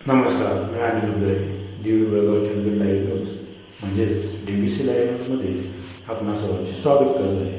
नमस्कार मी Anil Uday Divi Belgaum Chandgad live news म्हणजेच डी बी सी लाईव्ह न्यूजमध्ये आपणा सर्वांचे स्वागत करत आहे.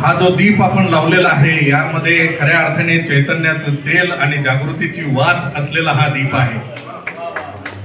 हा जो दीप आपण लावलेला आहे यामध्ये खऱ्या अर्थाने चैतन्याचं तेल आणि जागृतीची वात असलेला हा दीप आहे.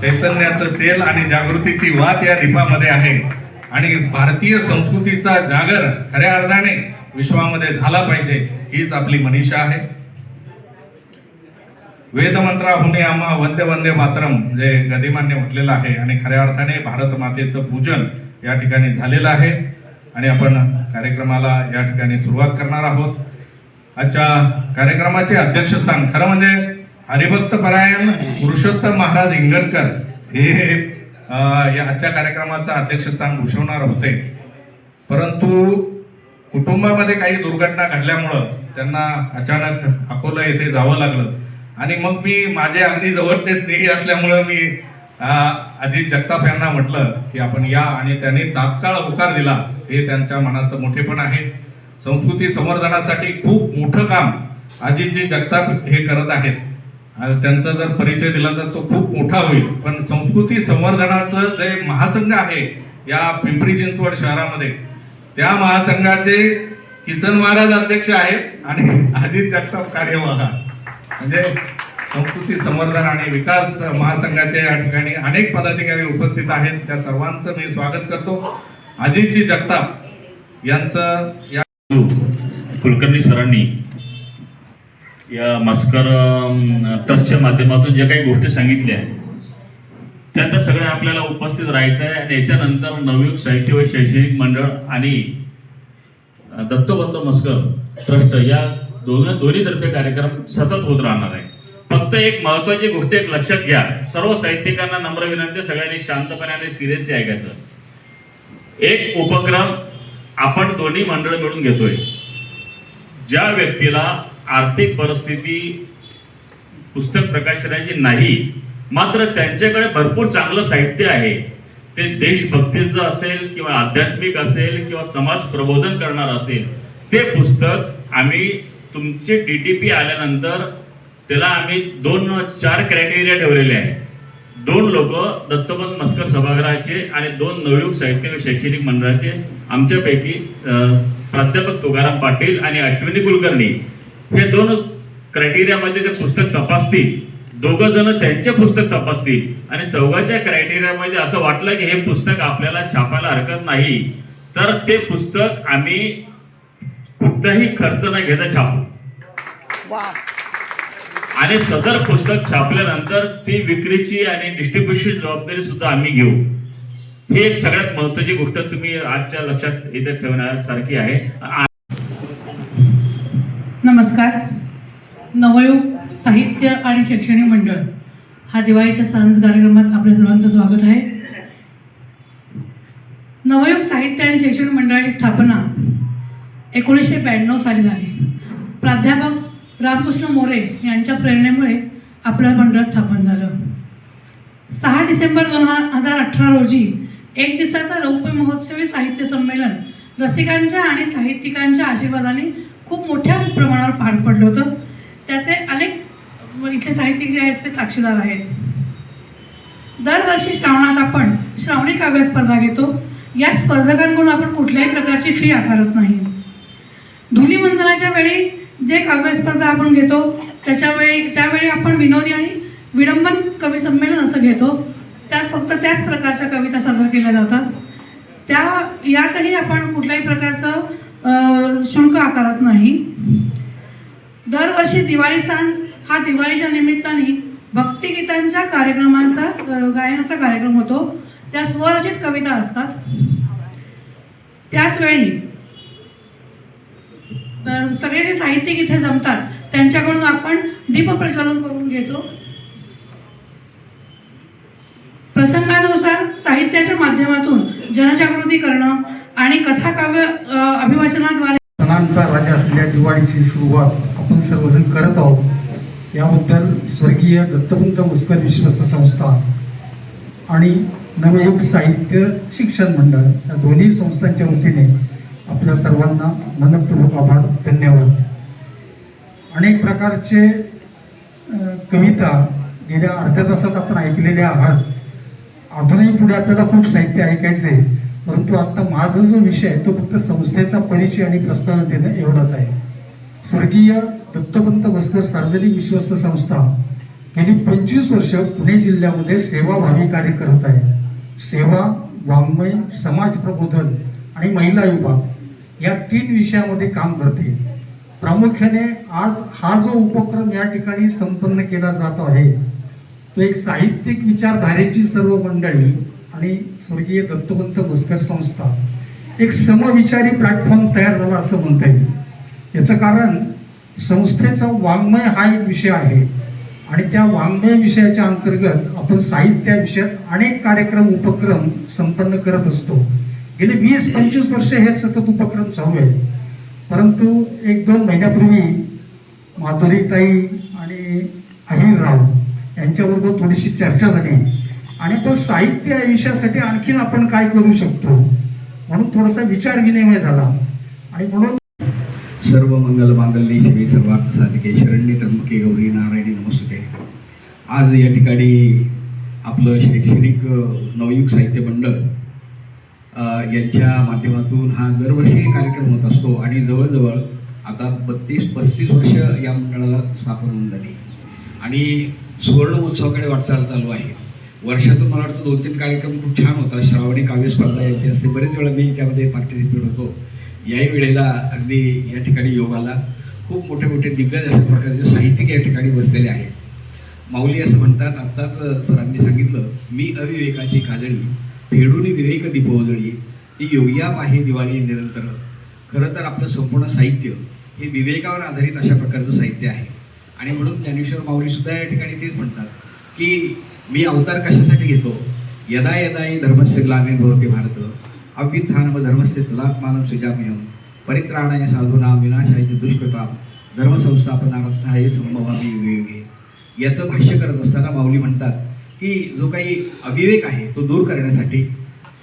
चैतन्याचं तेल आणि जागृतीची वात या दीपामध्ये आहे. आणि भारतीय संस्कृतीचा जागर खऱ्या अर्थाने विश्वामध्ये झाला पाहिजे हीच आपली मनीषा आहे. वेदमंत्राहुने आम्हा वंदे वंदे मातरम जे गदिमान्य म्हटलेलं आहे आणि खऱ्या अर्थाने भारत मातेचं पूजन या ठिकाणी झालेलं आहे. आणि आपण कार्यक्रमाला या ठिकाणी सुरुवात करणार आहोत. आजच्या कार्यक्रमाचे अध्यक्षस्थान खरं म्हणजे हरिभक्त परायण पुरुषोत्तम महाराज इंगणकर हे या आजच्या कार्यक्रमाचं अध्यक्षस्थान भूषवणार होते. परंतु कुटुंबामध्ये काही दुर्घटना घडल्यामुळं त्यांना अचानक अकोला येथे जावं लागलं. आणि मग मी माझे अगदी जवळचे स्नेही असल्यामुळं मी अजित जगताप यांना म्हटलं की आपण या आणि त्यांनी तात्काळ होकार दिला हे त्यांच्या मनाचं मोठेपण आहे. संस्कृती संवर्धनासाठी खूप मोठं काम अजितजी जगताप हे करत आहेत. त्यांचा जर परिचय दिला तर तो खूप मोठा होईल. पण संस्कृती संवर्धनाचं जे महासंघ आहे या पिंपरी चिंचवड शहरामध्ये त्या महासंघाचे किसन महाराज अध्यक्ष आहेत आणि अजित जगताप कार्यवाह. म्हणजे संस्कृती संवर्धन आणि विकास महासंघाचे या ठिकाणी अनेक पदाधिकारी उपस्थित आहेत. त्या सर्वांचं मी स्वागत करतो. अजितजी जगताप यांचं या कुलकर्णी सरांनी या मस्कर ट्रस्टच्या माध्यमातून ज्या काही गोष्टी सांगितल्या त्या तर सगळ्या आपल्याला उपस्थित राहायचं आहे. आणि याच्यानंतर नवयुग साहित्य व शैक्षणिक मंडळ आणि अ, दत्तोपंत मस्कर ट्रस्ट या दोन दोन्हीतर्फे कार्यक्रम सतत होत राहणार आहे. फक्त एक महत्वाची गोष्ट एक लक्षात घ्या. सर्व साहित्यिकांना नम्र विनंती सगळ्यांनी शांतपणे आणि सिरियसली ऐकायचं. एक उपक्रम आपण दोन्ही मंडळ मिळून घेतोय. ज्या व्यक्तीला आर्थिक परिस्थिती पुस्तक प्रकाशनाची नाही मात्र त्यांच्याकडे भरपूर चांगलं साहित्य आहे. ते देशभक्तीचं असेल किंवा आध्यात्मिक असेल किंवा समाज प्रबोधन करणार असेल ते पुस्तक आम्ही तुमचे टी टी पी आल्यानंतर त्याला आम्ही दोन चार क्रायटेरिया ठेवलेले आहे. दोन लोक दत्तपंत मस्कर सभागृहाचे आणि दोन नवयुग साहित्य व शैक्षणिक मंडळाचे आमच्यापैकी प्राध्यापक तुकाराम पाटील आणि अश्विनी कुलकर्णी. हे दोन क्रायटेरियामध्ये ते पुस्तक तपासतील. दोघ जण त्यांचे पुस्तक तपासतील. आणि चौघाच्या क्रायटेरियामध्ये असं वाटलं की हे पुस्तक आपल्याला छापायला हरकत नाही. तर ते पुस्तक आम्ही कुठलाही खर्च न घेता छापू. आणि सदर पुस्तक छापल्यानंतर ती विक्रीची आणि डिस्ट्रीब्युशन जबाबदारी सुद्धा आम्ही घेऊ. ही एक सगळ्यात महत्वाची गोष्ट तुम्ही आजच्या लक्षात इथे ठेवण्यासारखी आहे. नवयुग साहित्य आणि शैक्षणिक मंडळ. हा दिवाळीच्या सांज कार्यक्रमात आपल्या सर्वांचं स्वागत आहे. नवयुग साहित्य आणि शैक्षणिक मंडळाची स्थापना एकोणीसशे ब्याण्णव साली झाली. प्राध्यापक रामकृष्ण मोरे यांच्या प्रेरणेमुळे आपलं मंडळ स्थापन झालं. सहा डिसेंबर दोन हजार अठरा रोजी एक दिवसाचा रौप्य महोत्सवी साहित्य संमेलन रसिकांच्या आणि साहित्यिकांच्या आशीर्वादाने खूप मोठ्या प्रमाणावर पार पडलं होतं. त्याचे अनेक इथले साहित्यिक जे आहेत ते साक्षीदार आहेत. दरवर्षी श्रावणात आपण श्रावणी काव्य स्पर्धा घेतो. या स्पर्धकांकडून आपण कुठल्याही प्रकारची फी आकारत नाही. धुलीवंदनाच्या वेळी जे काव्य स्पर्धा आपण घेतो त्याच्यावेळी त्यावेळी आपण विनोदी आणि विडंबन कवी संमेलन असं घेतो. त्यात फक्त त्याच प्रकारच्या कविता सादर केल्या जातात. त्या यातही आपण कुठल्याही प्रकारचं शुल्क आकारत नाही. दरवर्षी दिवाळी सांज हा दिवाळीच्या निमित्ताने भक्तिगीतांच्या कार्यक्रमांचा गायनाचा कार्यक्रम होतो. त्या स्वरचित कविता असतात. त्याचवेळी सगळे जे साहित्यिक इथे जमतात त्यांच्याकडून आपण दीपप्रज्वलन करून घेतो. प्रसंगानुसार साहित्याच्या माध्यमातून जनजागृती करणं आणि कथाकाव्य अभिवाचनाद्वारे सणांचा राजा असलेल्या दिवाळीची सुरुवात आपण सर्वजण करत आहोत. याबद्दल स्वर्गीय दत्तवंत मुस्कर विश्वस्त संस्था आणि नवयुग साहित्य शिक्षण मंडळ या दोन्ही संस्थांच्या वतीने आपल्या सर्वांना मनपूर्वक आभार धन्यवाद. अनेक प्रकारचे कविता गेल्या अर्ध्या तासात आपण ऐकलेल्या आहात. अजूनही पुढे आपल्याला खूप साहित्य ऐकायचे आहे. परंतु आता माझा जो विषय आहे तो फक्त संस्थेचा परिचय आणि प्रस्ताव देणं एवढाच आहे. स्वर्गीय दत्तपंत बस्कर सार्वजनिक विश्वस्त संस्था गेली पंचवीस वर्ष पुणे जिल्ह्यामध्ये सेवाभावी कार्य करत आहे. सेवा वाङ्मय समाज प्रबोधन आणि महिला विभाग या तीन विषयामध्ये काम करते. प्रामुख्याने आज हा जो उपक्रम या ठिकाणी संपन्न केला जात आहे तो एक साहित्यिक विचारधारेची सर्व मंडळी आणि स्वर्गीय दत्तवंत बसकर संस्था एक समविचारी प्लॅटफॉर्म तयार झाला असं म्हणता येईल. याचं कारण संस्थेचा वाङ्मय हा एक विषय आहे आणि त्या वाङ्मय विषयाच्या अंतर्गत आपण साहित्य या विषयात अनेक कार्यक्रम उपक्रम संपन्न करत असतो. गेले वीस पंचवीस वर्ष हे सतत उपक्रम चालू आहे परंतु एक दोन महिन्यापूर्वी माधुरीताई आणि अहिरराव यांच्याबरोबर थोडीशी चर्चा झाली. आणि तो साहित्य या विषयासाठी आणखीन आपण काय करू शकतो? म्हणून थोडासा विचार विनिमय झाला. आणि म्हणून सर्व मंगल मांगल्य शिवे सर्वार्थ साधिके शरण्य त्र्यंबके गौरी नारायणी नमस्ते आज या ठिकाणी आपलं शैक्षणिक नवयुग साहित्य मंडळ यांच्या माध्यमातून हा दरवर्षी कार्यक्रम होत असतो आणि जवळजवळ आता बत्तीस पस्तीस वर्ष या मंडळाला स्थापन होऊन झाली. आणि सुवर्ण महोत्सवाकडे वाटचाल चालू आहे. वर्षातून मला वाटतं दोन तीन कार्यक्रम खूप छान होतात. श्रावणी काव्य स्पर्धा यांची असते. बरेच वेळा मी त्यामध्ये पार्टिसिपेट होतो. याही वेळेला अगदी या ठिकाणी योगाला खूप मोठे मोठे दिग्गज अशा प्रकारचे साहित्यिक या ठिकाणी बसलेले आहेत. माऊली असं म्हणतात. आत्ताच सरांनी सांगितलं मी अविवेकाची काजळी फेडून विवेक दीपवजळी ती योग्या आहे दिवाळी निरंतर. खरं तर आपलं संपूर्ण साहित्य हे विवेकावर आधारित अशा प्रकारचं साहित्य आहे. आणि म्हणून ज्ञानेश्वर माऊलीसुद्धा या ठिकाणी तेच म्हणतात की मी अवतार कशासाठी घेतो? यदा यदा हि धर्मस्य भवती भारत। अव्युत्थानम धर्मस्य तदात्मानं सुजाम्यम परित्राणाय साधूनाम विनाशायचे च दुष्कृताम। धर्मसंस्थापनार्थाय संभवामी विवेके। याचं भाष्य करत असताना माऊली म्हणतात की जो काही अविवेक आहे तो दूर करण्यासाठी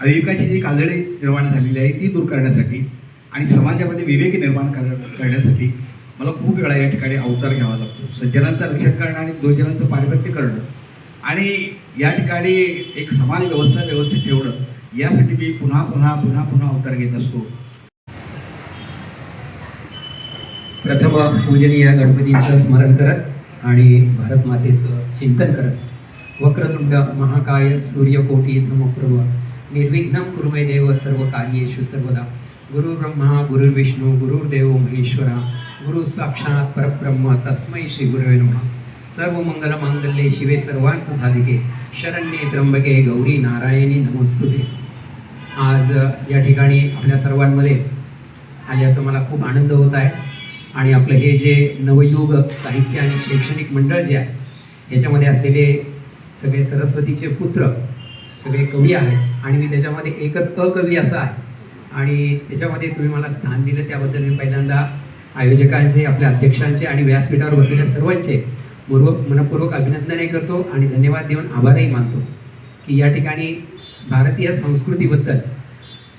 अविवेकाची जी काजळे निर्माण झालेली आहे ती दूर करण्यासाठी आणि समाजामध्ये विवेक निर्माण कर करण्यासाठी मला खूप वेळा या ठिकाणी अवतार घ्यावा लागतो. सज्जनांचं रक्षण करणं आणि दुर्जनांचं पारिपत्य करणं आणि या ठिकाणी एक समाज व्यवस्था व्यवस्थित ठेवणं यासाठी मी पुन्हा पुन्हा पुन्हा पुन्हा अवतार घेत असतो. प्रथम पूजनीय गणपतीचं स्मरण करत आणि भारत मातेचं चिंतन करत. वक्रतुंड महाकाय सूर्यकोटी समप्रभ. निर्विघ्न कुरुमे देव सर्व कार्येषु सर्वदा. गुरु ब्रह्मा गुरुर्विष्णू गुरुर्देव महेश्वरा. गुरु साक्षात परब्रह्म. तस्मै श्री गुरवे नमः. सर्व मंगल मांगल्ये शिवे सर्वार्थ साधिके शरण्ये त्र्यंबके गौरी नारायणी नमस्तुते. आज या ठिकाणी आपल्या सर्वांमध्ये आल्याचा मला खूप आनंद होत आहे. आणि आपलं हे जे नवयुग साहित्य आणि शैक्षणिक मंडळ जे आहे याच्यामध्ये असलेले सगळे सरस्वतीचे पुत्र सगळे कवी आहेत. आणि मी त्याच्यामध्ये एकच अकवी असा आहे. आणि त्याच्यामध्ये तुम्ही मला स्थान दिलं त्याबद्दल मी पहिल्यांदा आयोजकांचे आपल्या अध्यक्षांचे आणि व्यासपीठावर बसलेल्या सर्वांचे पूर्व मनपूर्वक अभिनंदनही करतो आणि धन्यवाद देऊन आभारही मानतो की या ठिकाणी भारतीय संस्कृतीबद्दल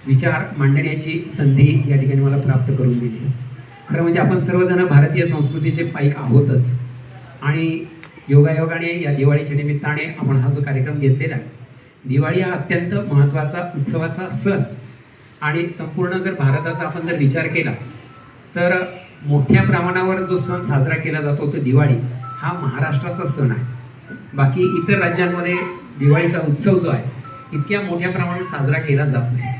विचार मांडण्याची संधी या ठिकाणी मला प्राप्त करून दिली. खरं म्हणजे आपण सर्वजण भारतीय संस्कृतीचे पाईक आहोतच. आणि योगायोगाने या दिवाळीच्या निमित्ताने आपण हा जो कार्यक्रम घेतलेला आहे दिवाळी हा अत्यंत महत्त्वाचा उत्सवाचा सण. आणि संपूर्ण जर भारताचा आपण जर विचार केला तर मोठ्या प्रमाणावर जो सण साजरा केला जातो तो दिवाळी. हा महाराष्ट्राचा सण आहे. बाकी इतर राज्यांमध्ये दिवाळीचा उत्सव जो आहे इतक्या मोठ्या प्रमाणात साजरा केला जात नाही.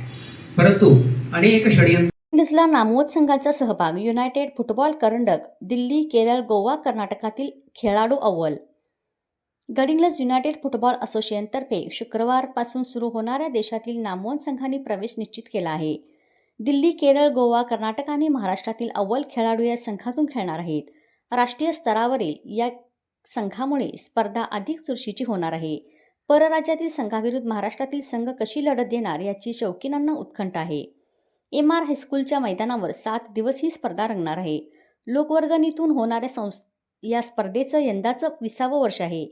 परंतु अनेक षडयंत्र इंडिजला नामवत संघाचा सहभाग युनायटेड फुटबॉल करंडक दिल्ली केरळ गोवा कर्नाटकातील खेळाडू अव्वल. गडिंग्लज युनायटेड फुटबॉल असोसिएशनतर्फे शुक्रवारपासून सुरू होणाऱ्या देशातील नामवंत संघांनी प्रवेश निश्चित केला आहे. दिल्ली केरळ गोवा कर्नाटक आणि महाराष्ट्रातील अव्वल खेळाडू या संघातून खेळणार आहेत. राष्ट्रीय स्तरावरील या संघामुळे स्पर्धा अधिक चुरशीची होणार आहे. परराज्यातील संघाविरुद्ध महाराष्ट्रातील संघ कशी लढत देणार याची शौकीनांना उत्कंठा आहे. एम आर हायस्कूलच्या मैदानावर सात दिवस ही स्पर्धा रंगणार आहे. लोकवर्गणीतून होणाऱ्या संस या स्पर्धेचं यंदाचं विसावं वर्ष आहे.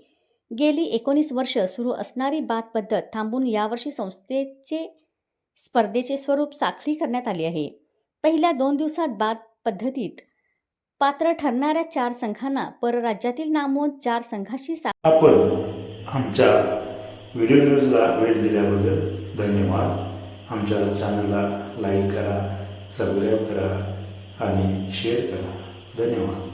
गेली एकोणीस वर्ष सुरू असणारी बाद पद्धत थांबून यावर्षी संस्थेचे स्पर्धेचे स्वरूप साखळी करण्यात आली आहे. पहिल्या दोन दिवसात बाद पद्धतीत पात्र ठरणाऱ्या चार संघांना परराज्यातील नामवंत चार संघाशी आपण आमच्या व्हिडिओ न्यूजला वेळ दिल्याबद्दल धन्यवाद. आमच्या चॅनलला लाईक करा सबस्क्राईब करा आणि शेअर करा. धन्यवाद.